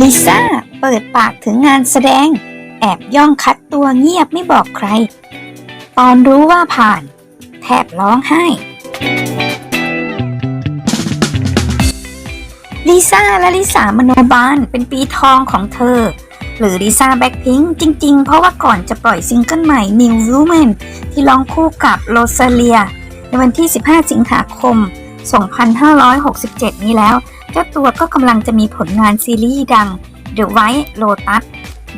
ลิซ่าเปิดปากถึงงานแสดง แอบย่องคัดตัวเงียบไม่บอกใคร ตอนรู้ว่าผ่าน แทบร้องไห้ ลิซ่าและลิสามโนบาลเป็นปีทองของเธอ หรือลิซ่าแบ็คพิงจริง ๆ เพราะว่าก่อนจะปล่อยซิงเกิลใหม่ New Woman ที่ร้องคู่กับโรซาเลีย ในวันที่ 15 สิงหาคม 2567 นี้แล้ว เจ้าตัวก็กำลังจะมีผลงานซีรีส์ดัง The White Lotus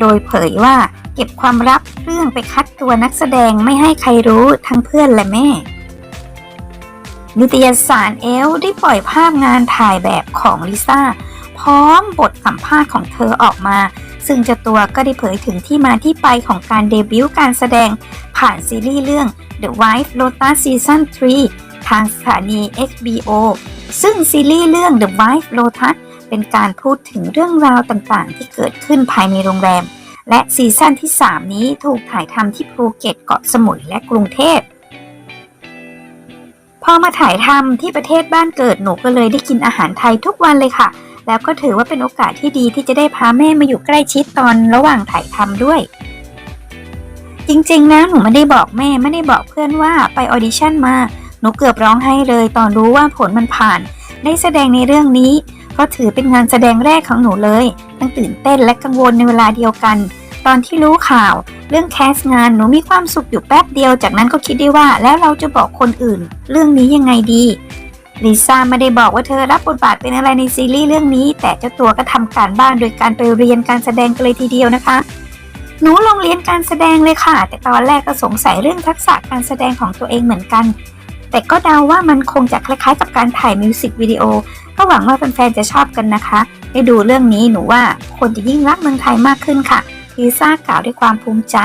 โดยเผยว่าเก็บความลับเรื่องไปคัดตัวนักแสดงไม่ให้ใครรู้ทั้งเพื่อนและแม่ นิตยสารเอลได้ปล่อยภาพงานถ่ายแบบของลิซ่า พร้อมบทสัมภาษณ์ของเธอออกมา ซึ่งเจ้าตัวก็ได้เผยถึงที่มาที่ไปของการเดบิวต์การแสดงผ่านซีรีส์เรื่อง The Wife Lotus Season 3 ทางสถานี HBO ซึ่งซีรีส์เรื่อง The Wife Lotus เป็นการพูดถึงเรื่องราวต่างๆ ที่เกิดขึ้นภายในโรงแรม และซีซั่นที่ 3 นี้ถูกถ่ายทำที่ภูเก็ตเกาะสมุยและกรุงเทพพอมาถ่ายทำที่ประเทศบ้านเกิดหนูก็เลยได้กินอาหารไทยทุกวันเลยค่ะ แล้วก็ถือว่าเป็นโอกาสที่ดีที่จะได้พาแม่มาอยู่ใกล้ชิดตอนระหว่างถ่ายทำด้วย จริงๆแล้วหนูไม่ได้บอกแม่ไม่ได้บอกเพื่อนว่าไปออดิชั่นมา หนูเกือบร้องไห้เลยตอนรู้ว่าผลมันผ่าน ได้แสดงในเรื่องนี้เพราะถือเป็นงานแสดงแรกของหนูเลย ทั้งตื่นเต้นและกังวลในเวลาเดียวกัน ตอนที่รู้ข่าว เรื่องแคสงานหนูมีความสุขอยู่แป๊บเดียว จากนั้นก็คิดได้ว่าแล้วเราจะบอกคนอื่น เรื่องนี้ยังไงดีลิซ่าไม่ได้บอกว่าเธอรับบทบาทเป็นอะไรในซีรีส์เรื่องนี้ แต่เจ้าตัวก็ทำการบ้านโดยการไปเรียนการแสดงกันเลยทีเดียวนะคะ หนูลงเรียนการแสดงเลยค่ะ แต่ตอนแรกก็สงสัยเรื่องทักษะการแสดงของตัวเองเหมือนกัน แต่ก็เดาว่ามันคงจะคล้ายๆ กับการถ่ายมิวสิกวิดีโอ ก็หวังว่าแฟนๆจะชอบกันนะคะ ได้ดูเรื่องนี้หนูว่าคนจะยิ่งรักเมืองไทยมากขึ้นค่ะลิซ่ากล่าวด้วยความภูมิใจ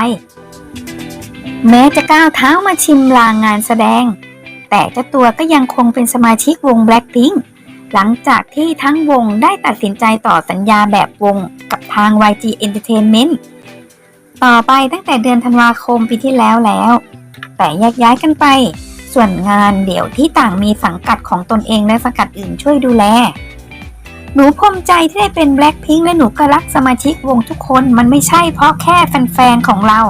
แม้จะก้าวเท้ามาชิมลางงานแสดง แต่เจ้าตัวก็ยังคงเป็นสมาชิกวง Blackpink หลังจากที่ทั้งวงได้ตัดสินใจต่อสัญญาแบบวงกับทาง YG Entertainment ต่อไปตั้งแต่เดือนธันวาคมปีที่แล้วแล้ว แต่แยกย้ายกันไป ส่วนงานเดี่ยวที่ต่างมีสังกัดของตนเองและสังกัดอื่นช่วยดูแล หนูภูมิใจที่ได้เป็น Blackpink และหนูก็รักสมาชิกวงทุกคนมันไม่ใช่เพราะแค่แฟนๆของเรา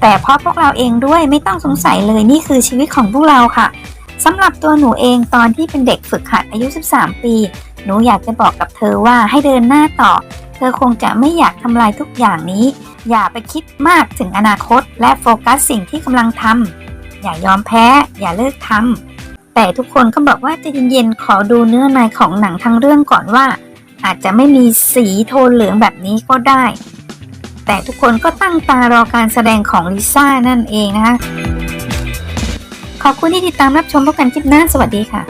แต่เพราะพวกเราเองด้วยไม่ต้องสงสัยเลยนี่คือชีวิตของพวกเราค่ะสำหรับตัวหนูเองตอนที่เป็นเด็กฝึกหัดอายุ 13 ปี หนูอยากจะบอกกับเธอว่าให้เดินหน้าต่อ เธอคงจะไม่อยากทำลายทุกอย่างนี้ อย่าไปคิดมากถึงอนาคต และโฟกัสสิ่งที่กำลังทำ อย่ายอมแพ้ อย่าเลิกทำแต่ทุกคนก็บอกว่าจะเย็นๆขอดูเนื้อในของหนังทั้งเรื่องก่อนว่า อาจจะไม่มีสีโทนเหลืองแบบนี้ก็ได้ แต่ทุกคนก็ตั้งตารอการแสดงของลิซ่านั่นเองนะคะขอบคุณที่ติดตามรับชมพบกันคลิปหน้าสวัสดีค่ะ